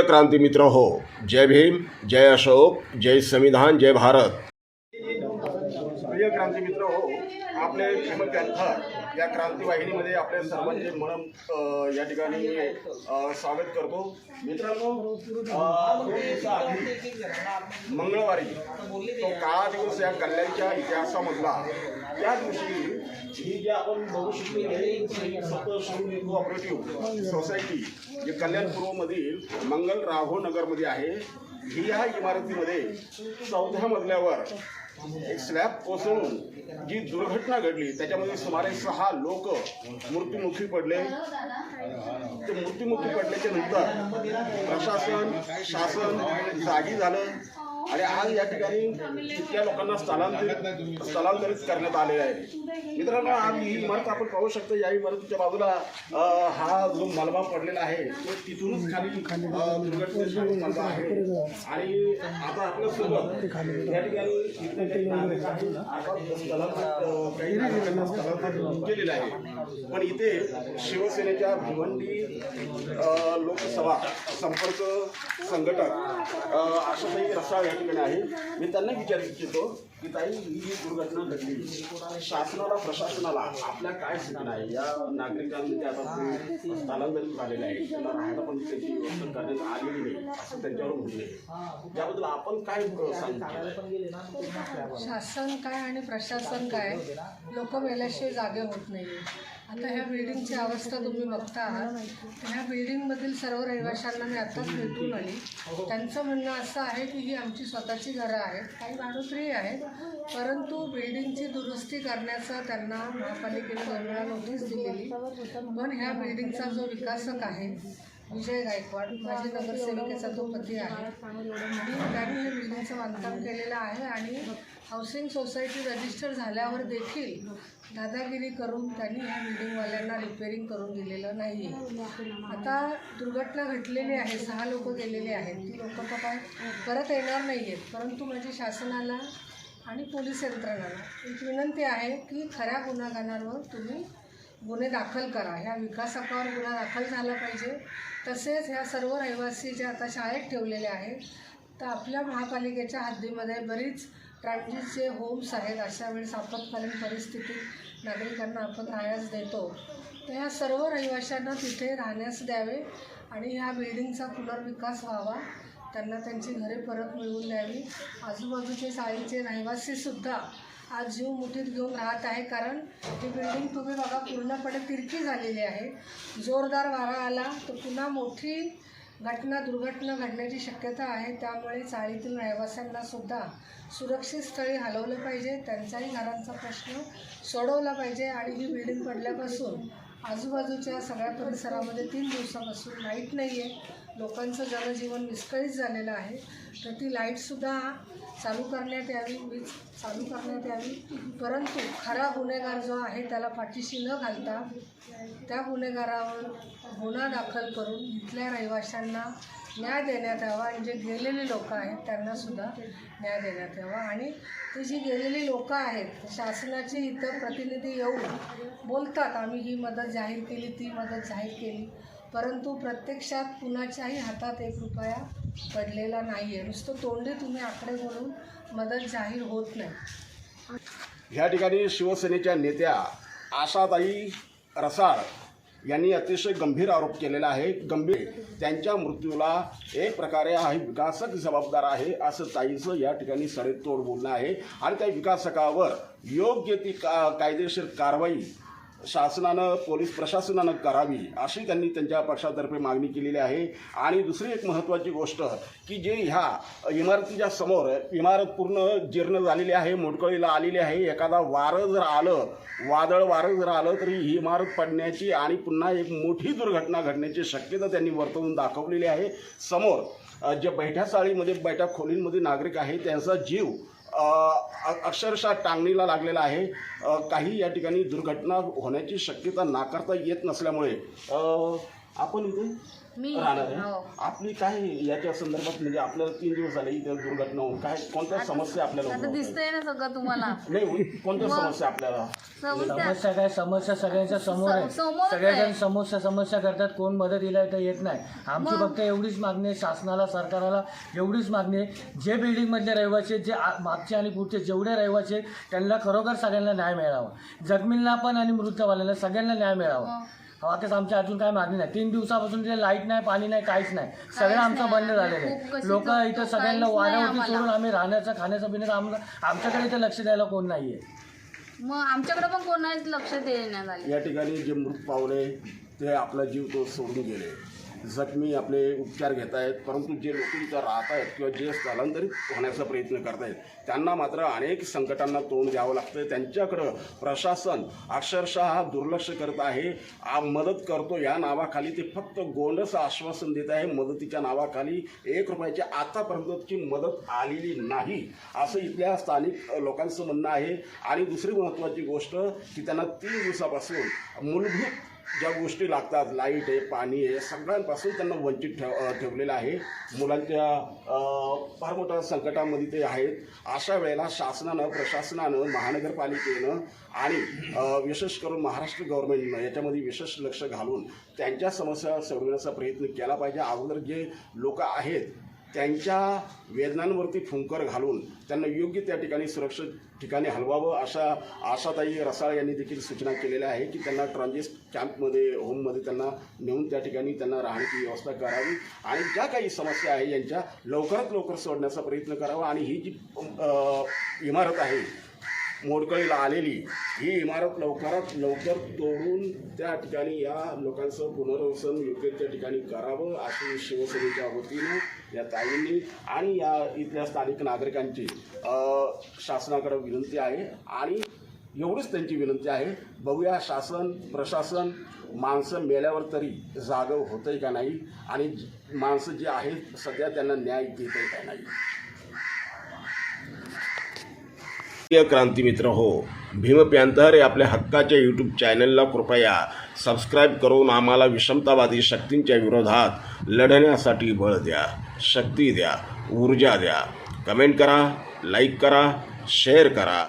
प्रिय क्रांती मित्र हो जय भीम जय अशोक जय संविधान जय भारत. प्रिय क्रांती मित्र हो आपले भीम पॅन्थर या क्रांती वाहिनीमध्ये आपले सर्वांचे मन या ठिकाणी स्वागत करतो. मित्रांनो मंगळवारी तो काळा दिवस या कल्याणच्या इतिहासामधला त्या दिवशी ही जी आपण बघू शकतो सप्त कोऑपरेटिव्ह सोसायटी जे कल्याण पूर्वमधील मंगल राघो नगरमध्ये आहे ही या इमारतीमध्ये चौथ्या मजल्यावर एक स्लॅब कोसळून जी दुर्घटना घडली त्याच्यामध्ये सुमारे सहा लोक मृत्युमुखी पडले. ते मृत्युमुखी पडल्याच्या नंतर प्रशासन शासन जागी झालं. आणि आज या ठिकाणी तितक्या लोकांना स्थलांतरित स्थलांतरित करण्यात आलेलं आहे. मित्रांनो आज ही इमारत आपण पाहू शकतो या इमारतीच्या बाजूला हा जो मलबा पडलेला आहे तो तिथूनच खाली अ, दुर्घटनेचा आहे. आणि आता आपल्यासोबत या ठिकाणी काही स्थलांतरित नागरिकांना स्थलांतरित केलेलं आहे. पण इथे शिवसेनेच्या भिवंडी लोकसभा संपर्क संघटक आशाताई रसाळ ठिकाणी आहे. मी त्यांना विचारू इच्छितो की ताई ही जी दुर्घटना घडली शासनाला प्रशासनाला आपल्या काय सूचना आहे? या नागरिकांमध्ये आता स्थलांतरित झालेलं आहे त्यांना राहायला पण त्याची व्यवस्था करण्यात आलेली नाही असं त्यांच्यावर म्हणले याबद्दल आपण काय सांगतो शासन काय आणि प्रशासन काय? लोक मेल्याशिवाय जागे होत नाही आता ह्या बिल्डिंगची अवस्था तुम्ही बघता आहात. ह्या बिल्डिंगमधील सर्व रहिवाशांना मी आत्ताच भेटून आली. त्यांचं म्हणणं असं आहे की ही आमची स्वतःची घरं आहेत. काही भाडोत्री आहेत. परंतु बिल्डिंगची दुरुस्ती करण्याचा त्यांना महापालिकेने दोन वेळा नोटीस दिलेली. पण ह्या बिल्डिंगचा जो विकासक आहे विजय गायकवाड माझी नगरसेविकेचा तो पती आहे. आणि त्यांनी हे बिल्डिंगचं बांधकाम केलेलं आहे आणि हाऊसिंग सोसायटी रजिस्टर झाल्यावर देखील दादागिरी करून त्यांनी ह्या बिल्डिंगवाल्यांना रिपेअरिंग करून दिलेलं नाही आता दुर्घटना घडलेली आहे सहा लोक गेलेली आहेत. ती लोक तर काय परत येणार नाही आहेत परंतु माझी शासनाला आणि पोलीस यंत्रणाला एक विनंती आहे की खऱ्या गुन्हेगारांवर तुम्ही गुन्हे दाखल करा. ह्या विकासकावर गुन्हा दाखल झाला पाहिजे. तसेच ह्या सर्व रहिवासी ज्या आता शाळेत ठेवलेले आहेत तर आपल्या महापालिकेच्या हद्दीमध्ये बरीच ट्रान्झिटचे होम्स आहेत अशा वेळेस आपत्कालीन परिस्थितीत नागरिकांना आपण राहण्यास देतो. तर ह्या सर्व रहिवाशांना तिथे राहण्यास द्यावे आणि ह्या बिल्डिंगचा पुनर्विकास व्हावा. त्यांना त्यांची घरे परत मिळवून द्यावी. आजूबाजूचे चाळीचे रहिवासीसुद्धा आज जीव मुठीत घेऊन राहत आहे कारण ही बिल्डिंग तुम्ही बघा पूर्णपणे तिरकी झालेली आहे. जोरदार वारा आला तर पुन्हा मोठी घटना दुर्घटना घडण्याची शक्यता आहे. त्यामुळे चाळीतील रहिवाशांना सुद्धा सुरक्षित स्थळी हलवलं पाहिजे. त्यांचाही घरांचा प्रश्न सोडवला पाहिजे. आणि ही बिल्डिंग पडल्यापासून आजूबाजूच्या सगळ्या परिसरामध्ये तीन दिवसापासून लाइट नाही आहे लोकांचं जनजीवन विस्कळीत झालेलं आहे. तर ती लाईटसुद्धा चालू करण्यात यावी वीज चालू करण्यात यावी. परंतु खरा गुन्हेगार जो आहे त्याला पाठीशी न घालता त्या गुन्हेगारावर गुन्हा दाखल करून इथल्या रहिवाशांना न्याय देण्यात यावा. आणि जे गेलेले लोक आहेत त्यांनासुद्धा न्याय देण्यात यावा. आणि ती जी गेलेली लोकं आहेत शासनाचे इतर प्रतिनिधी येऊन बोलतात आम्ही ही मदत जाहीर केली ती मदत जाहीर केली. परंतु प्रत्यक्षात कुणाच्याही हातात एक रुपया पडलेला नाही आहे नुसतं तोंडी तुम्ही आकडे बोलून मदत जाहीर होत नाही. ह्या ठिकाणी शिवसेनेच्या नेत्या आशाताई रसाळ यांनी अतिशय गंभीर आरोप केलेला आहे. गंभीर त्यांच्या मृत्यूला एक प्रकारे हा विकासक जबाबदार आहे असं ताईचं या ठिकाणी सडेतोड बोलणं आहे. आणि त्या विकासकावर योग्य ती का कायदेशीर कारवाई शासनानं पोलीस प्रशासनानं करावी अशी त्यांनी त्यांच्या पक्षातर्फे मागणी केलेली आहे. आणि दुसरी एक महत्त्वाची गोष्ट की जे ह्या इमारतीच्या समोर इमारत पूर्ण जीर्ण झालेली आहे मोडकळीला आलेली आहे. एखादा वारं जर आलं वादळ वारं जर आलं तरी ही इमारत पडण्याची आणि पुन्हा एक मोठी दुर्घटना घडण्याची शक्यता त्यांनी वर्तवून दाखवलेली आहे. समोर जे बैठ्या चाळीमध्ये बैठ्या खोलींमध्ये नागरिक आहेत त्यांचा जीव अक्षरशः टांगणीला लागलेला आहे. काही या ठिकाणी दुर्घटना होण्याची शक्यता नाकारता येत नसल्यामुळे आपण इथे मी राहणार आहे. हो. आपली काय याच्या संदर्भात म्हणजे आपल्याला तीन दिवस झाले इथे दुर्घटना होऊन काय कोणत्या समस्या आपल्याला आता उद्भवतात? दिसतंय ना सगळं तुम्हाला. नाही कोणत्या समस्या आपल्याला? समजत्या समस्या काय? समस्या सगळ्यांच्या समोर आहे. स- समोरच सगळेजण आहे. समस्या समस्या करतात. कोण मदत दिलाय तर येत नाही. आमची मग? फक्त एवढीच मागणी आहे शासनाला सरकारला एवढीच मागणी आहे. जे बिल्डिंगमधले रहिवासी आहेत, जे आ- मागचे आणि पुढचे जेवढे रहिवासी आहेत, त्यांना खरोखर सगळ्यांना न्याय मिळावा. जखमींना पण आणि मृतवाल्यांना सगळ्यांना न्याय मिळावा. बाकीच आमच्या अजून काय मागणी नाही तीन दिवसापासून ते लाइट नाही पाणी नाही काहीच नाही सगळं आमचं नाही. बंद झालेलं आहे लोक इथं सगळ्यांना आम्हाला. सोडून आम्ही राहण्याचं खाण्याचं पिण्याचं आम्हाला आमच्याकडे इथं लक्ष द्यायला कोण नाही आहे मग आमच्याकडे पण कोणाच लक्ष देण्यात आले या ठिकाणी जे मृत पावले ते आपला जीव तो सोडून गेले जखमी आपले उपचार घेत आहेत परंतु जे लोक इथं राहत आहेत किंवा जे स्थलांतरित होण्याचा प्रयत्न करत आहेत त्यांना मात्र अनेक संकटांना तोंड द्यावं लागतं त्यांच्याकडं प्रशासन अक्षरशः दुर्लक्ष करत आहे. मदत करतो या नावाखाली ते फक्त गोंडचं आश्वासन देत आहे. मदतीच्या नावाखाली एक रुपयाची आतापर्यंतची मदत आलेली नाही. असं इथल्या स्थानिक लोकांचं म्हणणं आहे. आणि दुसरी महत्त्वाची गोष्ट की त्यांना तीन दिवसापासून मूलभूत ज्या गोष्टी लागतात लाइट आहे पाणी आहे सगळ्यांपासून त्यांना वंचित ठेव ठेवलेलं आहे. मुलांच्या फार मोठ्या संकटामध्ये ते आहेत. अशा वेळेला शासनानं प्रशासनानं महानगरपालिकेनं आणि विशेष करून महाराष्ट्र गव्हर्नमेंटनं याच्यामध्ये विशेष लक्ष घालून त्यांच्या समस्या सोडवण्याचा प्रयत्न केला पाहिजे. अगोदर जे लोक आहेत त्यांच्या वेदनांवरती फुंकर घालून त्यांना योग्य त्या ठिकाणी सुरक्षित ठिकाणी हलवावं अशा आशाताई रसाळ यांनी देखील सूचना केलेल्या आहे की त्यांना ट्रान्झिस्ट कॅम्पमध्ये होममध्ये त्यांना नेऊन त्या ठिकाणी त्यांना राहण्याची व्यवस्था करावी आणि ज्या काही समस्या आहे यांच्या लवकरात लवकर सोडण्याचा प्रयत्न करावा आणि ही जी इमारत आहे मोडकळीला आलेली ही इमारत लवकरात लवकर तोडून त्या ठिकाणी या लोकांचं पुनर्वसन योग्य त्या ठिकाणी करावं अशी शिवसेनेच्या वतीनं या ताईंनी आणि या इथल्या स्थानिक नागरिकांची शासनाकडे विनंती आहे आणि एवढीच त्यांची विनंती आहे बघूया शासन प्रशासन माणसं मेल्यावर तरी जागं होतंय का नाही आणि माणसं जी आहेत सध्या त्यांना न्याय देत आहे का नाही. प्रिय क्रांतिमित्र हो भीम प्यांतर हे आपल्या हक्काच्या यूट्यूब चॅनलला कृपया सबस्क्राईब करून आम्हाला विषमतावादी शक्तींच्या विरोधात लढण्यासाठी बळ द्या. शक्ती द्या ऊर्जा द्या। कमेंट करा लाईक करा शेअर करा।